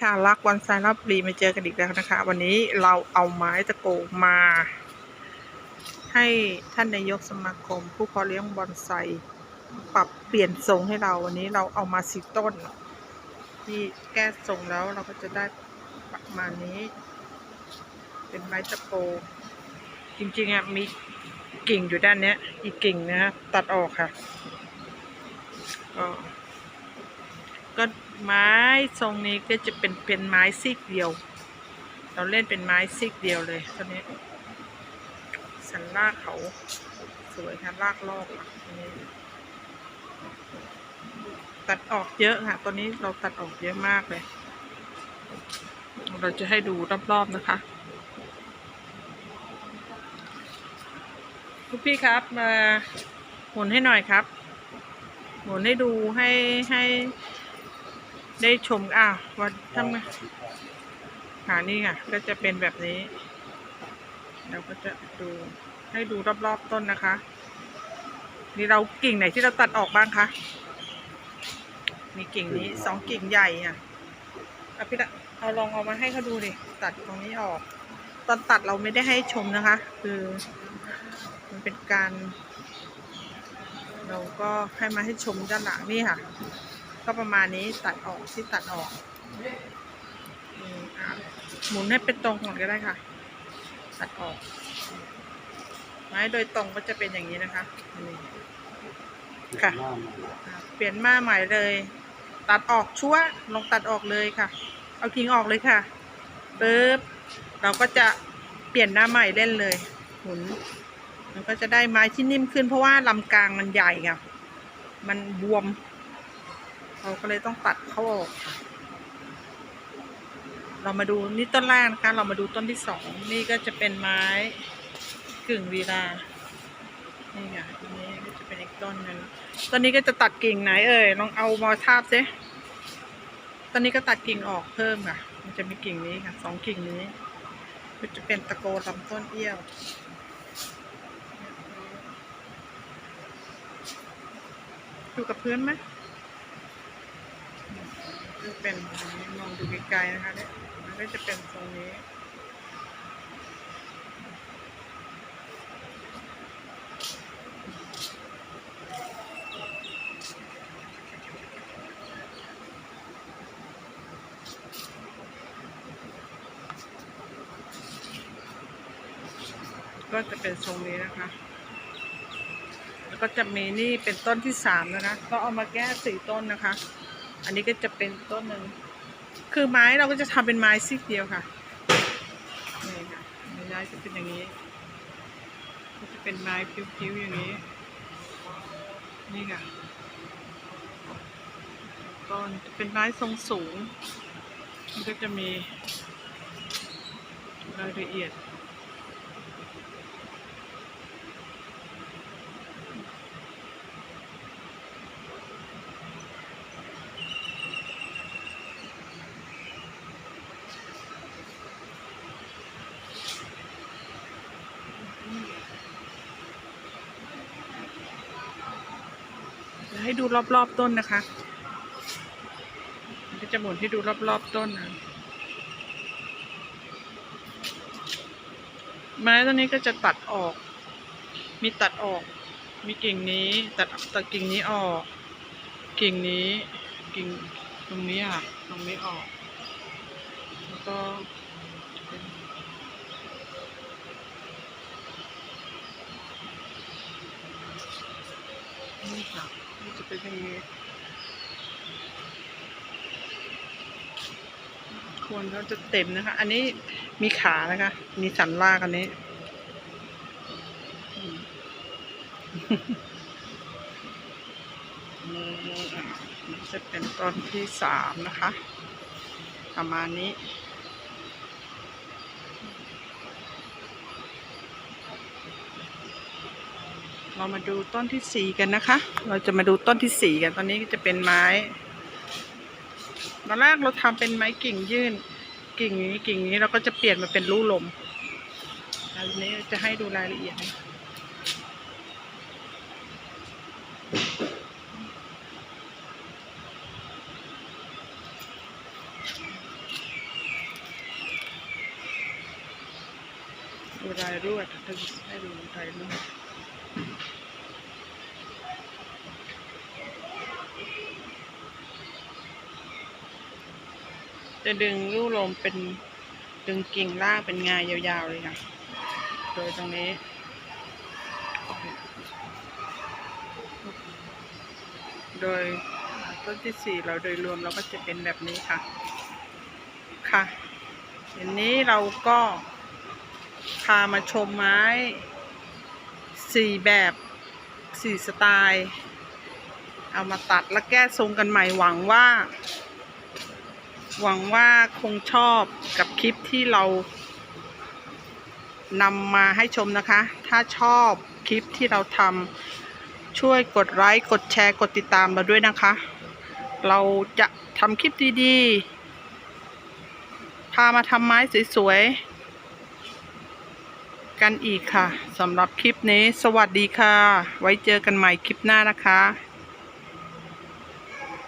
ค่ะรักวันไซรับรีมาเจอกันอีกแล้วนะคะ วันนี้เราเอาไม้ตะโกมา ให้ท่านนายกสมาคม ผู้เพาะเลี้ยงบอนไซปรับเปลี่ยนทรงให้เราวันนี้เราเอามาสิต้น ที่แก้ทรงแล้วเราก็จะได้ประมาณนี้ เป็นไม้ตะโก จริงๆอะมีกิ่งอยู่ด้านเนี้ยอีกกิ่งนะฮะตัดออกค่ะก็ก็ ไม้ทรงนี้ก็จะเป็นเป็นไม้ซีกเดียว เราเล่นเป็นไม้ซีกเดียวเลยตัวนี้สันลากเขาสวยค่ะลากรอบอะอันนี้ตัดออกเยอะค่ะ ตัวนี้เราตัดออกเยอะมากเลย เราจะให้ดูรอบๆนะคะคุณพี่ครับมาหมุนให้หน่อยครับ หมุนให้ดูให้ให้ ได้ชมอะวันทำไงหานี่ค่ะ ก็จะเป็นแบบนี้เราก็จะดูให้ดูรอบๆต้นนะคะ นี่เรากิ่งไหนที่เราตัดออกบ้างคะ มีกิ่งนี้สองกิ่งใหญ่อะเอาพี่ละเอาลองเอามาให้เขาดูดิตัดตรงนี้ออก ตอนตัดเราไม่ได้ให้ชมนะคะ คือมันเป็นการ เราก็ให้มาให้ชมด้านหลังนี่ค่ะ ก็ประมาณนี้ตัดออกที่ตัดออกหมุนให้เป็นตรงก่อนก็ได้ค่ะ ตัดออก ไม้โดยตรงก็จะเป็นอย่างนี้นะคะค่ะ เปลี่ยนมาใหม่เลย ตัดออกชั่วลงตัดออกเลยค่ะ เอากิ่งออกเลยค่ะปึ๊บเราก็จะเปลี่ยนหน้าใหม่เล่นเลย หมุน มันก็จะได้ไม้ที่นิ่มขึ้นเพราะว่าลำกลางมันใหญ่ค่ะ มันบวม เราก็เลยต้องตัดเขาออกค่ะเรามาดูนี่ต้นแรกนะคะ เรามาดูต้นที่สองนี่ก็จะเป็นไม้กึ่งวีลานี่ค่ะอันนี้ก็จะเป็นอีกต้นหนึ่งต้นนี้ก็จะตัดกิ่งไหนเอ่ยลองเอามาทาบซิต้นนี้ก็ตัดกิ่งออกเพิ่มค่ะ มันจะมีกิ่งนี้ค่ะสองกิ่งนี้ก็จะเป็นตะโกลำต้นเอี้ยวดูกับพื้นไหม จะเป็นอย่างนี้มองดูไกลๆนะคะเนี่ยมันก็จะเป็นตรงนี้ก็จะเป็นทรงนี้นะคะ แล้วก็จะมีนี่เป็นต้นที่สามนะคะก็เอามาแก้สี่ต้นนะคะ อันนี้ก็จะเป็นต้นหนึ่ง คือไม้เราก็จะทำเป็นไม้ซีกเดียวค่ะ นี่ค่ะไม้จะเป็นอย่างนี้ ก็จะเป็นไม้ผิวๆอย่างนี้ นี่ค่ะ ต้นจะเป็นไม้ทรงสูง มันก็จะมีรายละเอียด ให้ดูรอบๆต้นนะคะก็จะหมุนให้ดูรอบๆต้นนะไม้ต้นนี้ก็จะตัดออก มีตัดออก มีกิ่งนี้ ตัดตัดกิ่งนี้ออก กิ่งนี้ กิ่งตรงนี้ค่ะ ตรงนี้ออก แล้วก็นี่ค่ะ จะเป็นย่างนี้ควรเขาจะเต็มนะคะ อันนี้มีขานะคะ มีสันลากอันนี้อืมนี่อะนี่จะเป็นต้นที่สามนะคะ ประมาณนี้ เรามาดูต้นที่สี่กันนะคะ เราจะมาดูต้นที่สี่กัน ตอนนี้จะเป็นไม้ ตอนแรกเราทำเป็นไม้กิ่งยื่น กิ่งนี้กิ่งนี้เราก็จะเปลี่ยนมาเป็นรูลมอันนี้จะให้ดูรายละเอียดนะดูรายรวดถ้าให้ดูรายรวด จะดึงลูกลมเป็นดึงกิ่งล่างเป็นงายยาวๆเลยค่ะ โดยตรงนี้ โดยต้นที่สี่เราโดยรวมเราก็จะเป็นแบบนี้ค่ะ ค่ะทีนี้เราก็พามาชมไม้ สี่แบบสี่สไตล์ เอามาตัดและแก้ทรงกันใหม่หวังว่า หวังว่าคงชอบกับคลิปที่เรานำมาให้ชมนะคะ ถ้าชอบคลิปที่เราทำช่วยกดไลค์กดแชร์กดติดตามเราด้วยนะคะ เราจะทำคลิปดีๆ พามาทำไม้สวยๆ กันอีกค่ะสำหรับคลิปนี้ สวัสดีค่ะ ไว้เจอกันใหม่คลิปหน้านะคะ